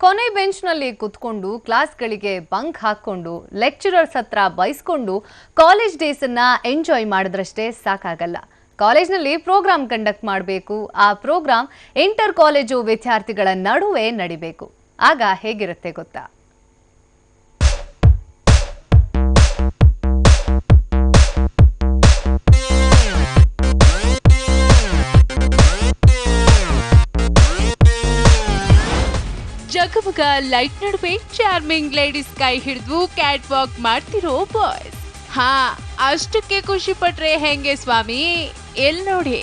ಕೊನೆ ಬೆಂಚ್ನಲ್ಲಿ ಕುತ್ಕೊಂಡು ಕ್ಲಾಸ್ಗಳಿಗೆ ಬಂಕ್ ಹಾಕ್ಕೊಂಡು, ಲೆಕ್ಚರರ್ಸ್ ಹತ್ರ ಬಯಸ್ಕೊಂಡು ಕಾಲೇಜ್ ಡೇಸನ್ನು ಎಂಜಾಯ್ ಮಾಡಿದ್ರಷ್ಟೇ ಸಾಕಾಗಲ್ಲ. ಕಾಲೇಜ್ನಲ್ಲಿ ಪ್ರೋಗ್ರಾಮ್ ಕಂಡಕ್ಟ್ ಮಾಡಬೇಕು, ಆ ಪ್ರೋಗ್ರಾಮ್ ಇಂಟರ್ ಕಾಲೇಜು ವಿದ್ಯಾರ್ಥಿಗಳ ನಡುವೆ ನಡಿಬೇಕು. ಆಗ ಹೇಗಿರುತ್ತೆ ಗೊತ್ತಾ? ಜಗಮಗ ಲೈಟ್ ನಡುವೆ ಚಾರ್ಮಿಂಗ್ ಲೇಡೀಸ್ ಕೈ ಹಿಡಿದು ಕ್ಯಾಟ್ ವಾಕ್ ಮಾಡ್ತಿರೋ ಬಾಯ್ಸ್ ಹಾ, ಅಷ್ಟಕ್ಕೆ ಖುಷಿ ಪಟ್ರೆ ಹೆಂಗೆ ಸ್ವಾಮಿ? ಎಲ್ ನೋಡಿ?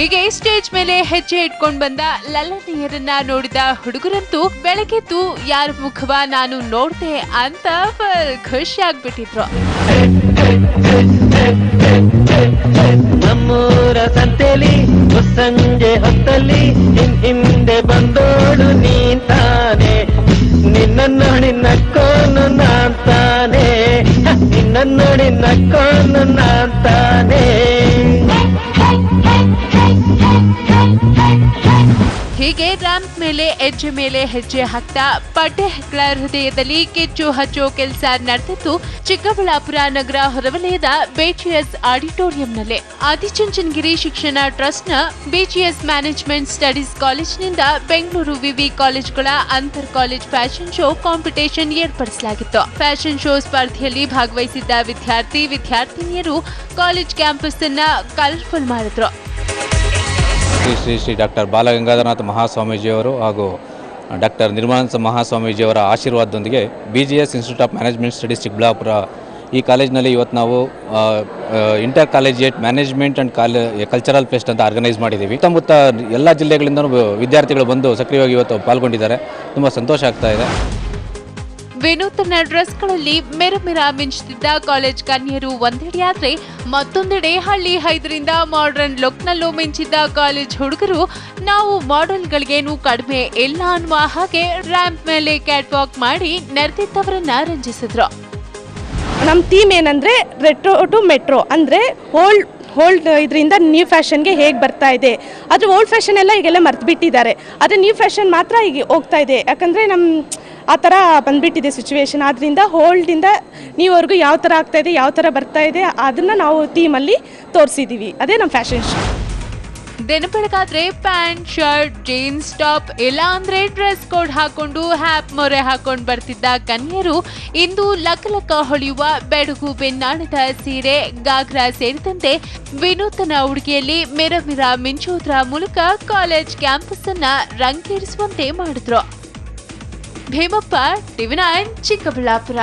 ಹೀಗೆ ಸ್ಟೇಜ್ ಮೇಲೆ ಹೆಜ್ಜೆ ಇಟ್ಕೊಂಡ್ ಬಂದ ಲಲ್ಲನೆಯರನ್ನ ನೋಡಿದ ಹುಡುಗರಂತೂ ಬೆಳಗ್ಗೆದ್ದು, ಯಾರ ಮುಖವ ನಾನು ನೋಡ್ದೆ ಅಂತ ಖುಷಿ ಆಗ್ಬಿಟ್ಟಿದ್ರು. ನಮ್ಮೂರ ಸಂತೆಲಿ ಹೊತ್ತಲ್ಲಿ ಹಿಂದೆ ಬಂದೋಡು ನೀಂತಾನೆ ಹೀಗೆ ರ್ಯಾಂಪ್ ಮೇಲೆ, ಹೆಜ್ಜೆ ಮೇಲೆ ಹೆಜ್ಜೆ ಹಾಕ್ತಾ ಪಡ್ಡೆ ಹೆಗ್ಗಳ ಹೃದಯದಲ್ಲಿ ಕಿಚ್ಚು ಹಚ್ಚೋ ಕೆಲಸ ನಡೆದಿತ್ತು ಚಿಕ್ಕಬಳ್ಳಾಪುರ ನಗರ ಹೊರವಲಯದ ಬಿಜಿಎಸ್ ಆಡಿಟೋರಿಯಂನಲ್ಲಿ. ಆದಿಚುಂಚನಗಿರಿ ಶಿಕ್ಷಣ ಟ್ರಸ್ಟ್ನ ಬಿಜಿಎಸ್ ಮ್ಯಾನೇಜ್ಮೆಂಟ್ ಸ್ಟಡೀಸ್ ಕಾಲೇಜಿನಿಂದ ಬೆಂಗಳೂರು ವಿವಿ ಕಾಲೇಜ್ಗಳ ಅಂತರ್ ಕಾಲೇಜ್ ಫ್ಯಾಷನ್ ಶೋ ಕಾಂಪಿಟೇಷನ್ ಏರ್ಪಡಿಸಲಾಗಿತ್ತು. ಫ್ಯಾಷನ್ ಶೋ ಸ್ಪರ್ಧೆಯಲ್ಲಿ ಭಾಗವಹಿಸಿದ್ದ ವಿದ್ಯಾರ್ಥಿ, ವಿದ್ಯಾರ್ಥಿನಿಯರು ಕಾಲೇಜ್ ಕ್ಯಾಂಪಸ್ ಅನ್ನ ಕಲರ್ಫುಲ್ ಮಾಡಿದ್ರು. ಶ್ರೀ ಶ್ರೀ ಶ್ರೀ ಡಾಕ್ಟರ್ ಬಾಲಗಂಗಾಧರನಾಥ ಮಹಾಸ್ವಾಮೀಜಿಯವರು ಹಾಗೂ ಡಾಕ್ಟರ್ ನಿರ್ಮಲಾನಂದ ಮಹಾಸ್ವಾಮೀಜಿಯವರ ಆಶೀರ್ವಾದದೊಂದಿಗೆ B G S institute of management studies Chikkaballapura. ಈ ಕಾಲೇಜ್ನಲ್ಲಿ ಇವತ್ತು ನಾವು ಇಂಟರ್ ಕಾಲೇಜಿಯೇಟ್ ಮ್ಯಾನೇಜ್ಮೆಂಟ್ ಆ್ಯಂಡ್ ಕಾಲೇ ಕಲ್ಚರಲ್ ಫೆಸ್ಟ್ ಅಂತ ಆರ್ಗನೈಸ್ ಮಾಡಿದ್ದೀವಿ. ಸುತ್ತಮುತ್ತ ಎಲ್ಲ ಜಿಲ್ಲೆಗಳಿಂದಲೂ ವಿದ್ಯಾರ್ಥಿಗಳು ಬಂದು ಸಕ್ರಿಯವಾಗಿ ಇವತ್ತು ಪಾಲ್ಗೊಂಡಿದ್ದಾರೆ. ತುಂಬ ಸಂತೋಷ ಆಗ್ತಾ ಇದೆ. ವಿನೂತನ ಡ್ರೆಸ್ಗಳಲ್ಲಿ ಮೆರಮೆರ ಮಿಂಚುತ್ತಿದ್ದ ಕಾಲೇಜ್ ಕನ್ಯರು ಒಂದೆಡೆಯಾದ್ರೆ ಮತ್ತೊಂದೆಡೆ ಹಳ್ಳಿ ಹೈದರಿಂದ ಮಾಡರ್ನ್ ಲುಕ್ನಲ್ಲೂ ಮಿಂಚಿದ್ದ ಕಾಲೇಜ್ ಹುಡುಗರು, ನಾವು ಮಾಡೆಲ್ಗಳಿಗೇನು ಕಡಿಮೆ ಇಲ್ಲ ಅನ್ನುವ ಹಾಗೆ ರ್ಯಾಂಪ್ ಮೇಲೆ ಕ್ಯಾಟ್ ವಾಕ್ ಮಾಡಿ ನೆರೆದಿದ್ದವರನ್ನ ರಂಜಿಸಿದ್ರು. ನಮ್ಮ ಥೀಮ್ ಏನಂದರೆ ರೆಟ್ರೋ ಟು ಮೆಟ್ರೋ ಅಂದರೆ ಓಲ್ಡ್ ಓಲ್ಡ್ ಇದರಿಂದ ನ್ಯೂ ಫ್ಯಾಷನ್ಗೆ ಹೇಗೆ ಬರ್ತಾ ಇದೆ. ಆದರೆ ಓಲ್ಡ್ ಫ್ಯಾಷನ್ ಎಲ್ಲ ಈಗೆಲ್ಲ ಮರ್ತು ಬಿಟ್ಟಿದ್ದಾರೆ ಆದರೆ ನ್ಯೂ ಫ್ಯಾಷನ್ ಮಾತ್ರ ಈಗ ಹೋಗ್ತಾ ಇದೆ. ಯಾಕಂದರೆ ನಮ್ಮ ಆ ಥರ ಬಂದ್ಬಿಟ್ಟಿದೆ ಸಿಚುವೇಶನ್ ಆದ್ದರಿಂದ ಹೋಲ್ಡಿಂದ ನೀವರೆಗೂ ಯಾವ ಥರ ಆಗ್ತಾ ಇದೆ, ಯಾವ ಥರ ಬರ್ತಾ ಇದೆ, ಅದನ್ನು ನಾವು ಥೀಮಲ್ಲಿ ತೋರಿಸಿದ್ದೀವಿ ಅದೇ ನಮ್ಮ ಫ್ಯಾಷನ್ ಶೋ ದಿನ ಪ್ಯಾಂಟ್, ಶರ್ಟ್, ಜೀನ್ಸ್, ಟಾಪ್ ಇಲ್ಲ ಅಂದ್ರೆ ಡ್ರೆಸ್ ಕೋಡ್ ಹಾಕೊಂಡು ಹ್ಯಾಪ್ ಮೊರೆ ಹಾಕೊಂಡು ಬರ್ತಿದ್ದ ಕನ್ಯರು ಇಂದು ಲಕ್ಕಲಕ್ಕ ಹೊಳೆಯುವ ಬೆಡಗು ಬೆನ್ನಾಣದ ಸೀರೆ ಗಾಗ್ರಾ ಸೇರಿದಂತೆ ವಿನೂತನ ಉಡುಗೆಯಲ್ಲಿ ಮೆರಮಿರ ಮಿಂಚೋದ್ರ ಮೂಲಕ ಕಾಲೇಜ್ ಕ್ಯಾಂಪಸ್ ಅನ್ನ ರಂಗೇರಿಸುವಂತೆ ಮಾಡಿದ್ರು. Bhimappa TV nine Chikkaballapura.